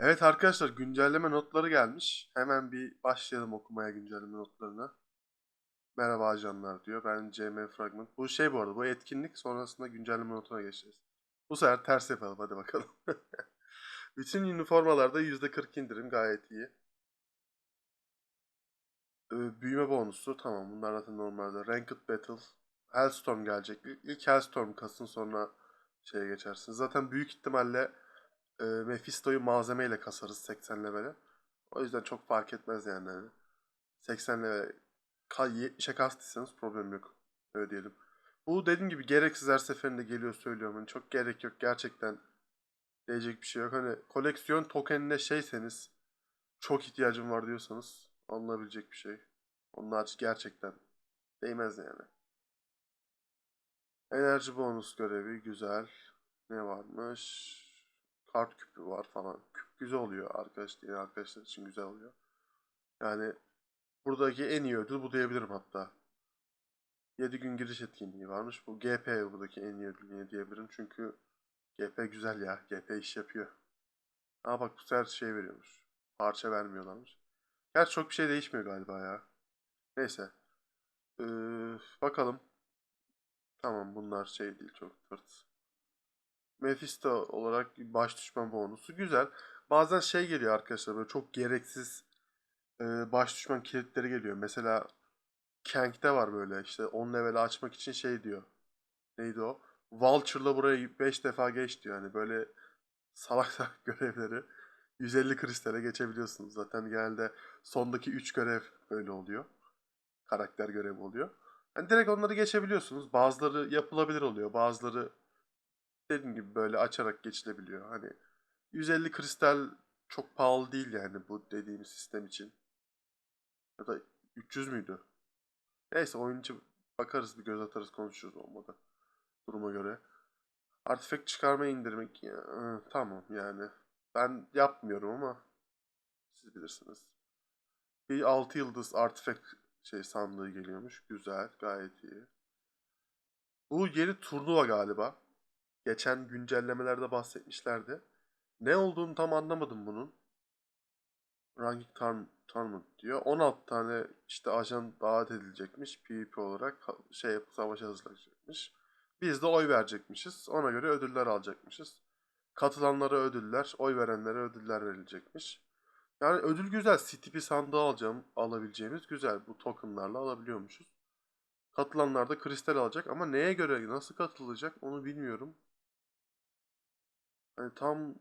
Evet arkadaşlar güncelleme notları gelmiş. Hemen bir başlayalım okumaya güncelleme notlarına. Merhaba ajanlar diyor. Ben CM Fragment. Bu şey bu arada bu etkinlik sonrasında güncelleme notuna geçeceğiz. Bu sefer ters yapalım hadi bakalım. Bütün üniformalarda %40 indirim gayet iyi. Ee, büyüme bonusu tamam bunlar zaten normalde. Ranked Battle. Hellstorm gelecek. İlk Hellstorm kasın sonra şeye geçersiniz. Zaten büyük ihtimalle e, Mephisto'yu malzemeyle kasarız 80 levele. O yüzden çok fark etmez yani. Hani 80 level ka- 70'e kastıysanız problem yok. Öyle diyelim. Bu dediğim gibi gereksiz her seferinde geliyor söylüyorum. Hani çok gerek yok gerçekten. Diyecek bir şey yok. Hani koleksiyon tokenine şeyseniz çok ihtiyacım var diyorsanız alınabilecek bir şey. Harici gerçekten değmez yani. Enerji bonus görevi güzel. Ne varmış? Kart küpü var falan. Küp güzel oluyor arkadaş diye arkadaşlar için güzel oluyor. Yani buradaki en iyi ödül bu diyebilirim hatta. 7 gün giriş etkinliği varmış. Bu GP buradaki en iyi ödül diyebilirim. Çünkü GP güzel ya. GP iş yapıyor. Aa bak bu sefer şey veriyormuş. Parça vermiyorlarmış. Gerçi çok bir şey değişmiyor galiba ya. Neyse. Ee, bakalım. Tamam bunlar şey değil çok tırt. Mephisto olarak baş düşman bonusu güzel. Bazen şey geliyor arkadaşlar böyle çok gereksiz e, baş düşman kilitleri geliyor. Mesela Kank'te var böyle işte 10 level'i açmak için şey diyor. Neydi o? Vulture'la burayı 5 defa geç diyor. Yani böyle salak salak görevleri 150 kristale geçebiliyorsunuz. Zaten genelde sondaki 3 görev böyle oluyor. Karakter görevi oluyor. Yani direkt onları geçebiliyorsunuz. Bazıları yapılabilir oluyor. Bazıları dediğim gibi böyle açarak geçilebiliyor. Hani 150 kristal çok pahalı değil yani bu dediğim sistem için. Ya da 300 müydü? Neyse oyuncu bakarız bir göz atarız konuşuruz olmadı. Duruma göre. Artifact çıkarma indirmek ya, hı, tamam yani. Ben yapmıyorum ama siz bilirsiniz. Bir 6 yıldız artifact şey sandığı geliyormuş. Güzel, gayet iyi. Bu yeni turnuva galiba. Geçen güncellemelerde bahsetmişlerdi. Ne olduğunu tam anlamadım bunun. Ranking Turn Tournament diyor. 16 tane işte ajan davet edilecekmiş PvP olarak şey savaşa hazırlanacakmış. Biz de oy verecekmişiz. Ona göre ödüller alacakmışız. Katılanlara ödüller, oy verenlere ödüller verilecekmiş. Yani ödül güzel. CTP sandığı alacağım, alabileceğimiz güzel. Bu tokenlarla alabiliyormuşuz. Katılanlar da kristal alacak ama neye göre nasıl katılacak onu bilmiyorum. Hani tam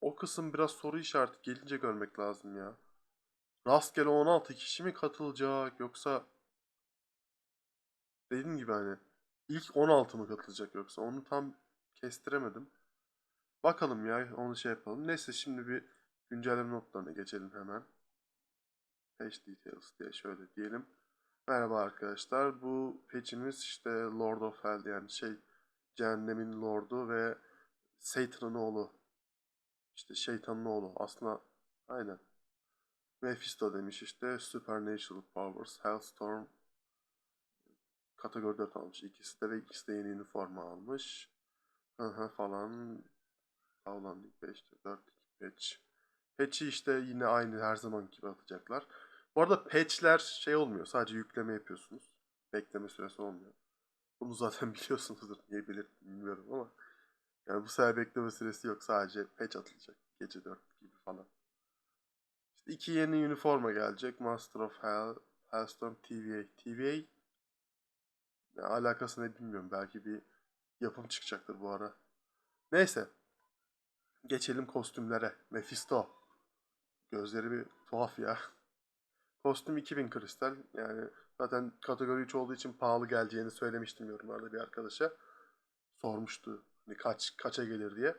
o kısım biraz soru işareti gelince görmek lazım ya. Rastgele 16 kişi mi katılacak yoksa dediğim gibi hani ilk 16 mı katılacak yoksa onu tam kestiremedim. Bakalım ya onu şey yapalım. Neyse şimdi bir güncelleme notlarına geçelim hemen. Patch details diye şöyle diyelim. Merhaba arkadaşlar. Bu patch'imiz işte Lord of Hell yani şey cehennemin lordu ve Satan'ın oğlu. İşte şeytanın oğlu. Aslında aynen. Mephisto demiş işte. Supernatural Powers, Hellstorm. Kategori 4 almış. İkisi de ve ikisi de yeni üniforma almış. Hı hı falan. Avlandık 5'te 4 patch. Patch'i işte yine aynı her zaman gibi atacaklar. Bu arada patch'ler şey olmuyor. Sadece yükleme yapıyorsunuz. Bekleme süresi olmuyor. Bunu zaten biliyorsunuzdur. Niye bilir bilmiyorum ama. Yani bu sefer bekleme süresi yok. Sadece patch atılacak. Gece 4 gibi falan. İşte iki yeni üniforma gelecek. Master of Hell, Hellstorm TVA. TVA ne alakası ne bilmiyorum. Belki bir yapım çıkacaktır bu ara. Neyse. Geçelim kostümlere. Mephisto. Gözleri bir tuhaf ya. Kostüm 2000 kristal. Yani zaten kategori 3 olduğu için pahalı geleceğini söylemiştim yorumlarda bir arkadaşa. Sormuştu. Hani kaç kaça gelir diye.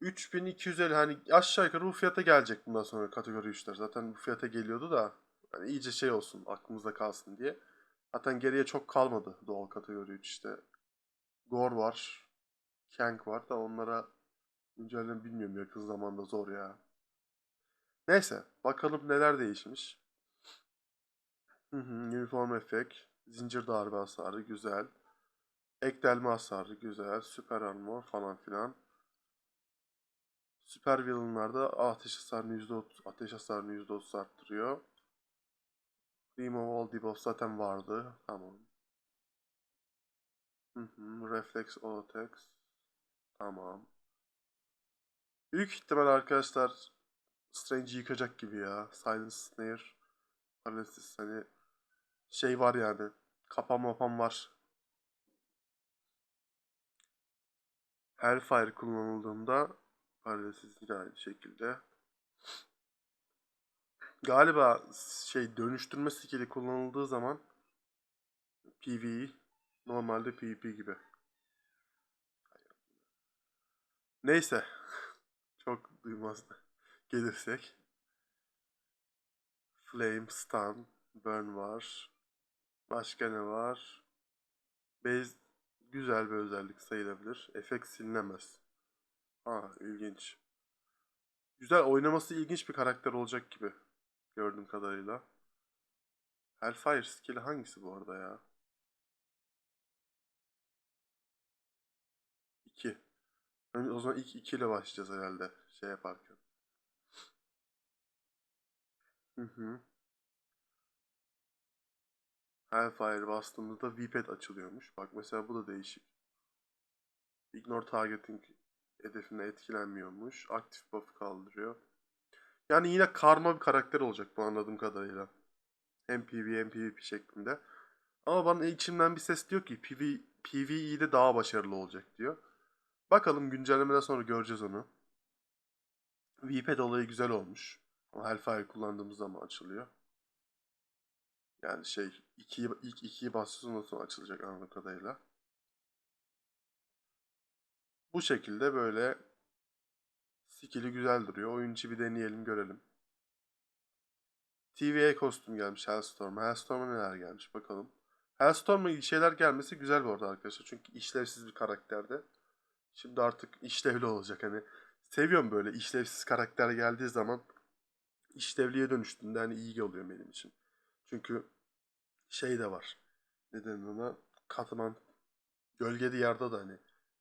3250 hani aşağı yukarı bu fiyata gelecek bundan sonra kategori 3'ler. Zaten bu fiyata geliyordu da hani iyice şey olsun aklımızda kalsın diye. Zaten geriye çok kalmadı doğal kategori 3 işte. Gore var. Kank var da onlara güncelleme bilmiyorum yakın zamanda zor ya. Neyse bakalım neler değişmiş. Uniform efekt, zincir darbe hasarı güzel. Ek delme hasarı güzel, süper armor falan filan. Süper villainlarda ateş hasarını %30, ateş hasarını %30 arttırıyor. Remove all debuff zaten vardı. Tamam. Hı hı. Reflex auto attacks. Tamam. Büyük ihtimal arkadaşlar Strange'i yıkacak gibi ya. Silent Snare. Paralysis hani şey var yani. Kapan mapan var. Hellfire kullanıldığında Paralysis yine aynı şekilde. Galiba şey dönüştürme skill'i kullanıldığı zaman PvE normalde PvP gibi. Neyse. Çok duymaz gelirsek. Flame, Stun, Burn var. Başka ne var? Base güzel bir özellik sayılabilir. Efekt silinemez. Ha ilginç. Güzel oynaması ilginç bir karakter olacak gibi. Gördüğüm kadarıyla. Hellfire skill'i hangisi bu arada ya? 2. O zaman ilk 2 ile başlayacağız herhalde şey yaparken. Hı hı. Hellfire bastığımızda V-Pad açılıyormuş. Bak mesela bu da değişik. Ignore targeting hedefine etkilenmiyormuş. Aktif buff kaldırıyor. Yani yine karma bir karakter olacak bu anladığım kadarıyla. Hem PvE hem PvP şeklinde. Ama bana içimden bir ses diyor ki PV, PvE'de daha başarılı olacak diyor. Bakalım güncellemeden sonra göreceğiz onu. VPad olayı güzel olmuş. Ama Hellfire kullandığımız zaman açılıyor. Yani şey ikiyi, ilk ikiyi basıyorsun sonra açılacak anladığım kadarıyla. Bu şekilde böyle skill'i güzel duruyor. Oyuncu bir deneyelim görelim. TVA kostüm gelmiş Hellstorm'a. Hellstorm'a neler gelmiş bakalım. Hellstorm'a iyi şeyler gelmesi güzel bu arada arkadaşlar. Çünkü işlevsiz bir karakterde. Şimdi artık işlevli olacak hani. Seviyorum böyle işlevsiz karakter geldiği zaman işlevliye dönüştüğünde hani iyi oluyor benim için. Çünkü şey de var. Neden ona? Katman gölge diyarda da hani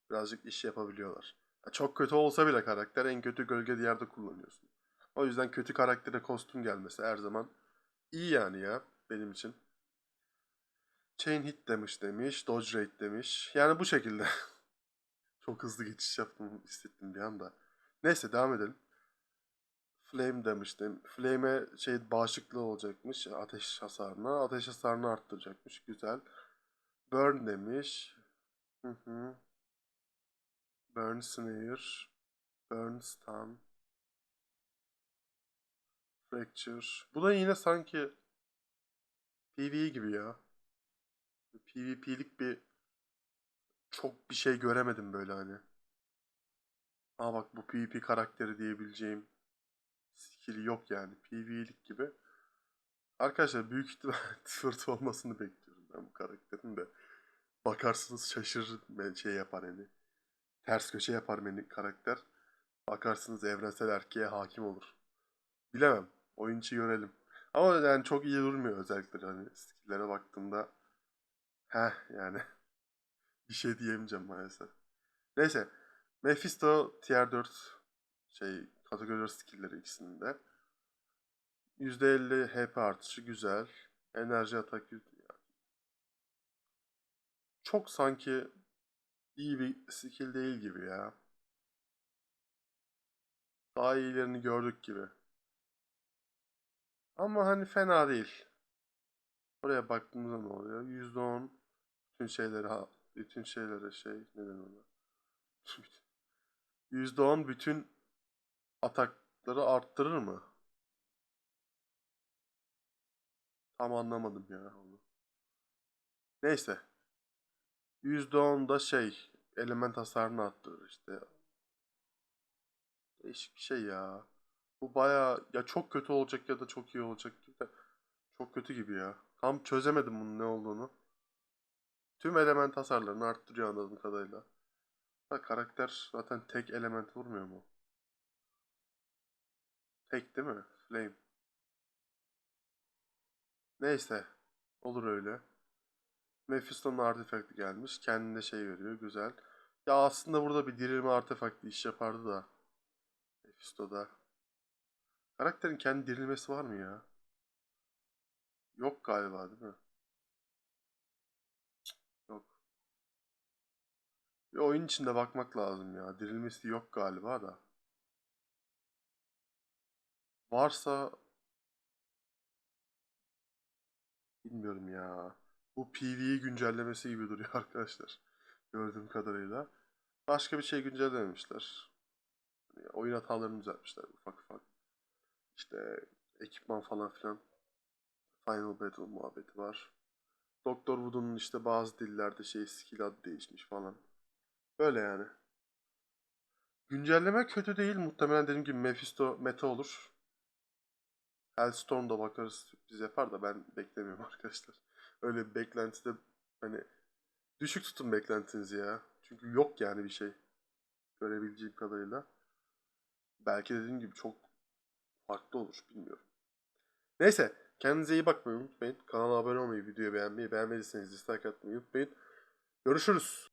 birazcık iş yapabiliyorlar. Ya çok kötü olsa bile karakter en kötü gölge diyarda kullanıyorsun. O yüzden kötü karaktere kostüm gelmesi her zaman iyi yani ya benim için. Chain hit demiş demiş, dodge rate demiş. Yani bu şekilde. Çok hızlı geçiş yaptım hissettim bir anda. Neyse devam edelim. Flame demiştim. Flame'e şey bağışıklığı olacakmış ateş hasarına. Ateş hasarını arttıracakmış. Güzel. Burn demiş. Hı hı. Burn Snare. Burn Stun. Fracture. Bu da yine sanki PvE gibi ya. PvP'lik bir çok bir şey göremedim böyle hani. Aa bak bu PvP karakteri diyebileceğim skill'i yok yani. PvE'lik gibi. Arkadaşlar büyük ihtimal tıfırt olmasını bekliyorum ben bu karakterin de. Bakarsınız şaşırır şey yapar hani. Ters köşe yapar beni karakter. Bakarsınız evrensel erkeğe hakim olur. Bilemem. Oyuncu görelim. Ama yani çok iyi durmuyor özellikle hani skill'lere baktığımda. Heh yani. bir şey diyemeyeceğim maalesef. Neyse. Mephisto tier 4 şey kategori 4 skill'leri ikisinde. %50 HP artışı güzel. Enerji atak çok sanki iyi bir skill değil gibi ya. Daha iyilerini gördük gibi. Ama hani fena değil. Oraya baktığımızda ne oluyor? %10 bütün şeyleri bütün şeylere şey neden ona? %10 bütün atakları arttırır mı? Tam anlamadım ya onu. Neyse. %10 da şey element hasarını arttırır işte. Değişik bir şey ya. Bu baya ya çok kötü olacak ya da çok iyi olacak gibi çok kötü gibi ya. Tam çözemedim bunun ne olduğunu. Tüm element hasarlarını arttırıyor anladığım kadarıyla. Da karakter zaten tek element vurmuyor mu? Tek değil mi? Flame. Neyse. Olur öyle. Mephisto'nun artefakti gelmiş. Kendine şey veriyor. Güzel. Ya aslında burada bir dirilme artefakti iş yapardı da. Mephisto'da. Karakterin kendi dirilmesi var mı ya? Yok galiba değil mi? Yok. Bir oyun içinde bakmak lazım ya. Dirilmesi yok galiba da. Varsa bilmiyorum ya. Bu PvE güncellemesi gibi duruyor arkadaşlar. Gördüğüm kadarıyla. Başka bir şey güncellememişler. Yani oyun hatalarını düzeltmişler ufak ufak. İşte ekipman falan filan. Final Battle muhabbeti var. Doktor Voodoo'nun işte bazı dillerde şey skill adı değişmiş falan. Böyle yani. Güncelleme kötü değil. Muhtemelen dediğim gibi Mephisto meta olur. Hellstorm'da bakarız sürpriz yapar da ben beklemiyorum arkadaşlar. Öyle bir beklentide hani düşük tutun beklentinizi ya. Çünkü yok yani bir şey. Görebileceğim kadarıyla. Belki dediğim gibi çok farklı olur bilmiyorum. Neyse kendinize iyi bakmayı unutmayın. Kanala abone olmayı, videoyu beğenmeyi, beğenmediyseniz dislike atmayı unutmayın. Görüşürüz.